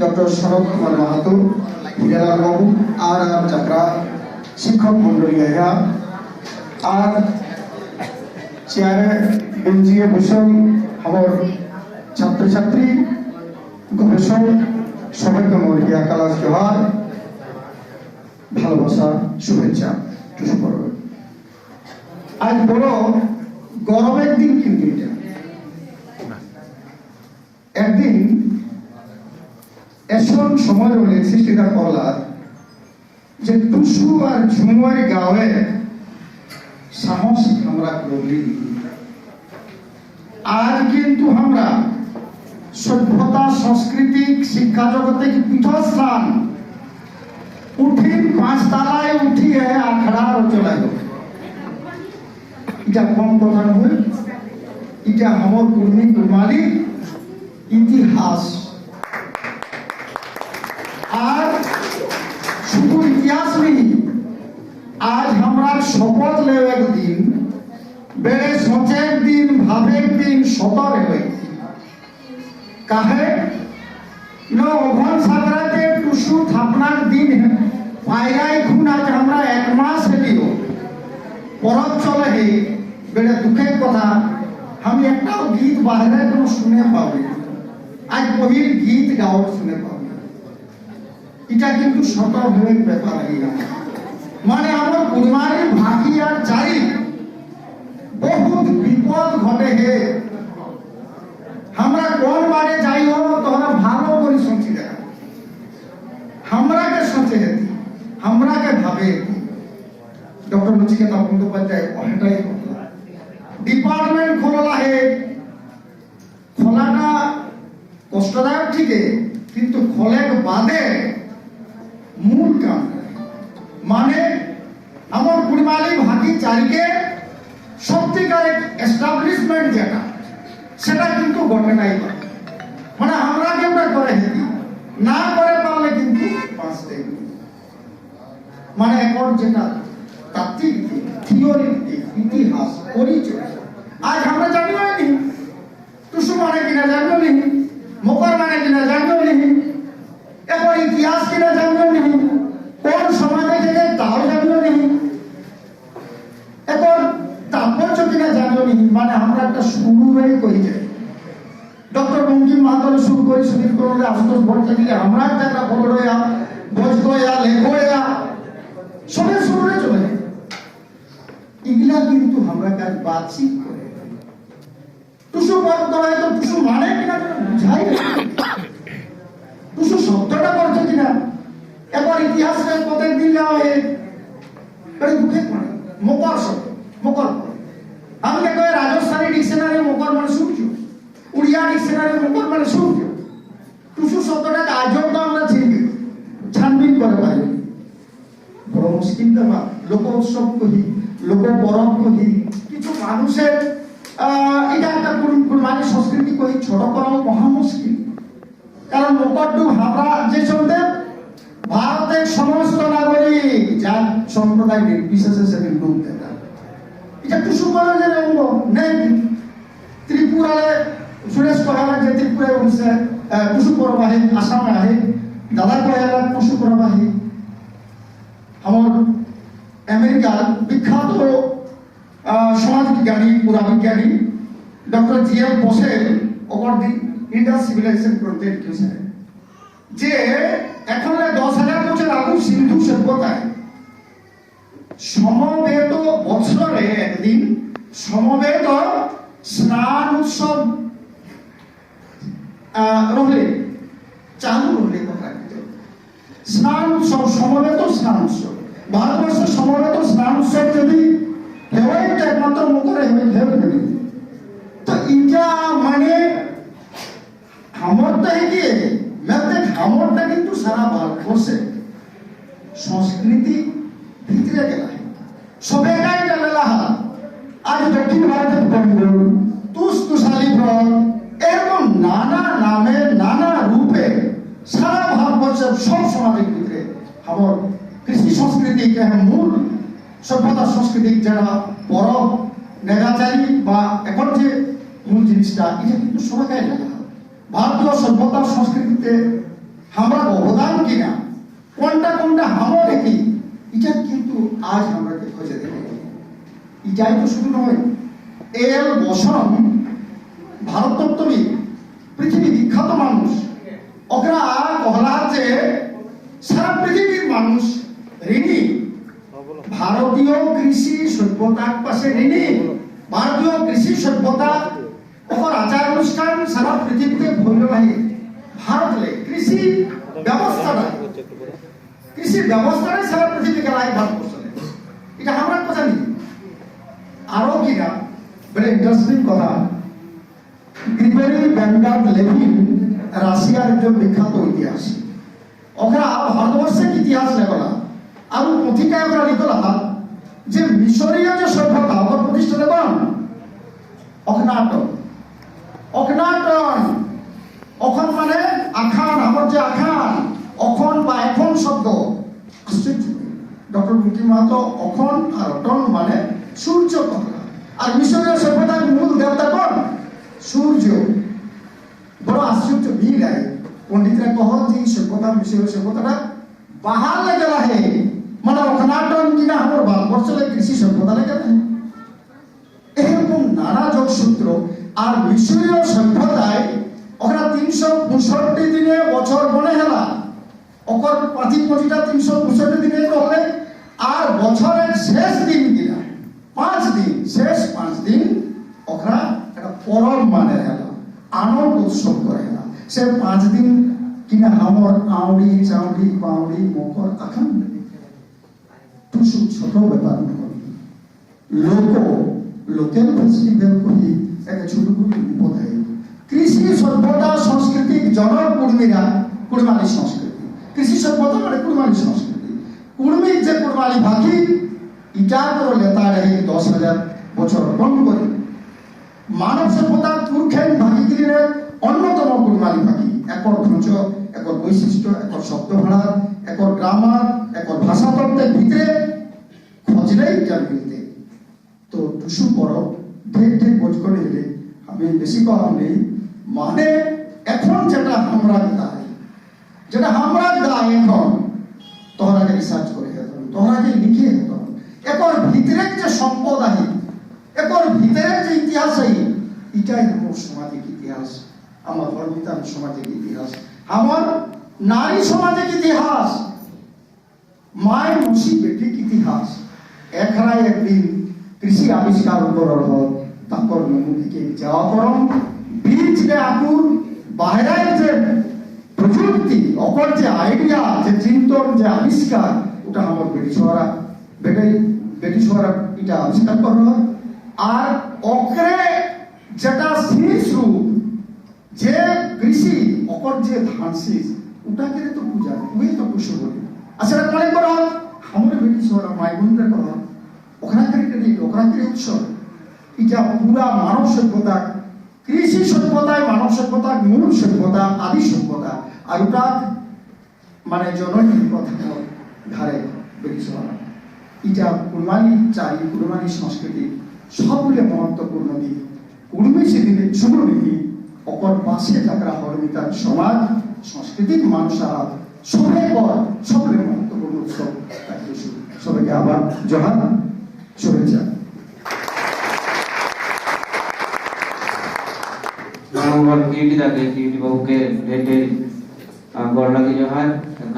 Doctor শরৎ কুমার মাহাতো আর আর শিক্ষক মন্ডলী এরা আর চেয়ারে বেঞ্চিয়ে বসে আমার ছাত্রছাত্রী, গবেষক, সবাইকে মোর হিয়া কালাস জোহার, ভালোবাসা, শুভেচ্ছা, টুসু পর্ব আজ বড় গরমের দিন কিন্তু এটা। একদিন এসন সময় হলে সৃষ্টিকার করলার যে টুসু আর ঝুমুয়ার গাঁয়ে সাহস আমরা করলি আজ কিন্তু আমরা সভ্যতা সাংস্কৃতিক শিক্ষা জগতে কি পীঠস্থান কম কথা নহয় এটা আমার কর্মী কুমারী ইতিহাস। আর শুধু ইতিহাস নেই, আজ আমরা শপথ লেও একদিন, বেড়ে সোচের দিন, ভাবের দিন সতর হয়ে কাহে? ন ওভন সাগরাতে টুসু থাপনার দিন পায়রাই খুন আজ আমরা এক মাস হেলিও। পরব চলে হে বেড়ে দুঃখের কথা, আমি একটাও গীত বাহিরে কোনো শুনে পাবি আজ কবির গীত গাওয়ার শুনে পাবি এটা কিন্তু সতর্কের ব্যাপার হইয়া মানে আমার কুমারী ভাগি আর চারি বহুত বিপদ ঘটে হে। আমরা কোন বারে যাই হো তোমরা ভালো করে শুনছি দেখা। আমরাকে সোচে হেতি আমরাকে ভাবে হেতি। ডক্টর নচিকেতা বন্দ্যোপাধ্যায় অনেকটাই অহেটাই ডিপার্টমেন্ট খোলা হে খোলাটা কষ্টদায়ক ঠিকই, কিন্তু খোলের বাদে মূল কাম। মানে আমার কুড়মালি ভাগি চারিকে সত্যিকারের এস্টাবলিশমেন্ট যেটা, সেটা কিন্তু ঘটে নাই মানে আমরা কেউটা করে হেতি না করে পারলে কিন্তু দিন মানে এখন যেটা তাত্ত্বিক দিক ইতিহাস, পরিচয় আজ আমরা জানিও নি টুসু মানে কিনা জানিও নি মানে কিনা জানিও নি? এখন ইতিহাস কিনা জানিও নি? কোন সময় থেকে তাও জানিও নি? এখন তাৎপর্য কিনা জানিও নি? মানে আমরা একটা শুরু হয়ে করি যাই। ডক্টর বঙ্কিম মাহাতর শুরু করে, সুনীল করলে আশুতোষ ভট্টাচার্য আমরা একটা বড় রয়া বজতয়া লেখয়া সবে শুরুরে চলে এগুলা কিন্তু আমরা কাজ বাতচিত করে টুসু পদ করায় তো টুসু মানে কিনা যেন বুঝাই না। টুসু শব্দটা করছে কিনা এবার ইতিহাসের পদের দিন যাওয়া হয় এটা দুঃখে পড়ে মকর শব্দ মকর। দেখো, এই রাজস্থানী ডিকশনারি মকর মানে সূর্য। উড়িয়া ডিকশনারি মকর মানে সূর্য। টুসু শব্দটাকে আজও তো আমরা চিনি, ছানবিন করে পারি বড় মুশকিল ব্যাপার, লোক উৎসব কহি, লোক পরব কহি। কিছু মানুষের এটা একটা মানে সংস্কৃতি কহি, ছোট করাও মহা মুশকিল। কারণ মকরডু হাবড়া যে সন্দেহ ভারতের সমস্ত নাগরিক, যার সম্প্রদায় নির্বিশেষে সেদিন ডুব এটা টুসু যে অঙ্গ, নেই। ত্রিপুরারে সুরেশ কহালা যে ত্রিপুরায় উঠছে টুসু পরবাহী আসামে আহে দাদা কহালা টুসু পরবাহী আমার আমেরিকার বিখ্যাত সমাজ বিজ্ঞানী পুরাবিজ্ঞানী doctor G M Possehl over the Indus civilization গ্রন্থে যে এখন দশ হাজার বছর আগুন সিন্ধু সভ্যতায় সমবেত বছরে একদিন সমবেত স্নান উৎসব রহলে চালু রহলে কথা স্নান উৎসব, সমবেত স্নান উৎসব। ভারতবর্ষের সমবেত স্নান উৎসব যদি হেওয়াই তো একমাত্র মুখরে হেওয়াই হেওয়াই তো এটা মানে খামরটা কি খামরটা কিন্তু সারা ভারতবর্ষে সংস্কৃতি ভিতরে গেলা। সবে গায়ে গেলা আজ দক্ষিণ ভারতের বেঙ্গল তুস তুষালি ব্রত, এরকম নানা নামে, নানা রূপে সারা ভারতবর্ষের সব সমাজের ভিতরে আমার কৃষি সংস্কৃতি কে মূল সভ্যতা সংস্কৃতি যারা পরব নেগাচারী বা এখন যে মূল জিনিসটা, এটা কিন্তু সবাইকে দেখা ভারতীয় সভ্যতার সংস্কৃতিতে আমরা অবদান কিনা কোনটা কোনটা হামো দেখি এটা কিন্তু আজ আমরা খোঁজে দেখি এটাই তো শুধু নয় এল বসন ভারতত্ত্ববিদ পৃথিবী বিখ্যাত মানুষ ওকরা কহলা যে সারা পৃথিবীর মানুষ ঋণী ভারতীয় কৃষি সভ্যতার পাশে ঋণী ভারতীয় কৃষি সভ্যতা ওর আচার অনুষ্ঠান সারা পৃথিবীতে ভুল নাই ভারতলে কৃষি ব্যবস্থাটা কৃষি ব্যবস্থাটাই সারা পৃথিবীকে লাই ভারতবর্ষ এটা আমরা কথা নেই। আরও কিনা বেড়ে ইন্টারেস্টিং কথা। গ্রিগরি ব্যান্ডার্ড লেভিন রাশিয়ার একজন বিখ্যাত ঐতিহাসিক ওখানে ভারতবর্ষের ইতিহাস লেখলা আর পথিকায় ওরা লিখলা যে মিশরীয় যে সভ্যতা, ওর প্রতিষ্ঠা অখনাটন অখন মানে যে আখান অখন বা এখন শব্দ। আশ্চর্য ডক্টর মুক্তি মাহাতো, অখন আর অটন মানে সূর্য কথা আর মিশরীয় সভ্যতার মূল দেবতা কোন? সূর্য। বড় আশ্চর্য ভিড় লাগে পণ্ডিতরা কহন যে সভ্যতা মিশরীয় সভ্যতাটা বাহার লেগে রাহে মানে অখনাটন কিনা আমার ভারতবর্ষের কৃষি সভ্যতা লেগে রাহে এরকম নানা যোগসূত্র আর মিশরীয় সভ্যতায় তিনশো পঁয়ষট্টি দিনে বছর মনে হেলা। ওকর পাঁচি পঁচিটা তিনশো পঁয়ষট্টি দিনে করলে, আর বছরের শেষ দিন কিনা? পাঁচ দিন, শেষ পাঁচ দিন ওখানে একটা পরব মানে হেলা, আনন্দ উৎসব করে হেলা। সে পাঁচ দিন কিনা হামর আউড়ি চাউড়ি পাউড়ি মকর আখান টুসু ছোট লোক লোকেল ফেস্টিভ্যাল করি একটা ছোট করে বোধহয় কৃষি সভ্যতা সাংস্কৃতিক জনক কুর্মীরা কুড়মালি সংস্কৃতি। কৃষি সভ্যতা মানে কুড়মালি সংস্কৃতি। কুর্মীর যে কুড়মালি ভাষী ইটা করে লেতা রহে দশ হাজার বছর কম করে। মানব সভ্যতা তুর্খেন ভাগিগিরির অন্যতম কুড়মালি ভাগি একর ধ্বজ একর বৈশিষ্ট্য, একর শব্দ ভাড়া, একর গ্রামার, একর ভাষাতত্ত্বের ভিতরে খোঁজলেই যার মিলতে। তো টুসু পরব ঢেক ঢেক বোঝ করে আমি বেশি কথা নেই। মানে এখন যেটা আমরা দায়, যেটা আমরা দায় এখন, তোহরাকে রিসার্চ করে হেতন তোহরাকে লিখে হেতন একর ভিতরে যে সম্পদ আহি একর ভিতরে যে ইতিহাস আহি এটাই আমার সামাজিক ইতিহাস, আমার ধর্মিতার সামাজিক ইতিহাস। আমার নারী সামাজিক ইতিহাস, মায়ের মুসি বেটিক ইতিহাস। একরাই একদিন কৃষি আবিষ্কার করার হল তাকর নমুদিকে যাওয়া করম বীজ রে আকুর বাহিরের যে প্রযুক্তি অপর যে আইডিয়া যে চিন্তন, যে আবিষ্কার, ওটা আমার ব্রিটিশ হওয়ারা বেটাই ব্রিটিশ হওয়ারা এটা আবিষ্কার করা আর অকরে যেটা শীষ রূপ, যে কৃষি অকর যে ধান শীষ, ওটাকে তো পূজা, ওই তো পুষ্য বলি আর সেটা মনে করো? আমাদের ব্রিটিশ হওয়ারা মাই বোনরা করো। ওখানকার দিক ওখানকার উৎসব। এটা পুরা মানব সভ্যতা কৃষি সভ্যতায় মানব সভ্যতা, মূল সভ্যতা, আদি সভ্যতা, আর ওটা মানে জননী কথা ধারে ব্রিটিশ হওয়া এটা কুরবানি চাই কুরবানি সংস্কৃতি সবগুলো মহত্বপূর্ণ দিক। কুর্মী সেদিনে শুভ নীতি অপর পাশে যারা হরমিতার সমাজ, সাংস্কৃতিক মানুষরা সবাই পর সকলে মহত্বপূর্ণ উৎসব। সবাইকে আবার জহার, শুভেচ্ছা। नमस्कार कीर्ति दाके कीर्ति बहू के ढेर ढेर गौर लगी जोहार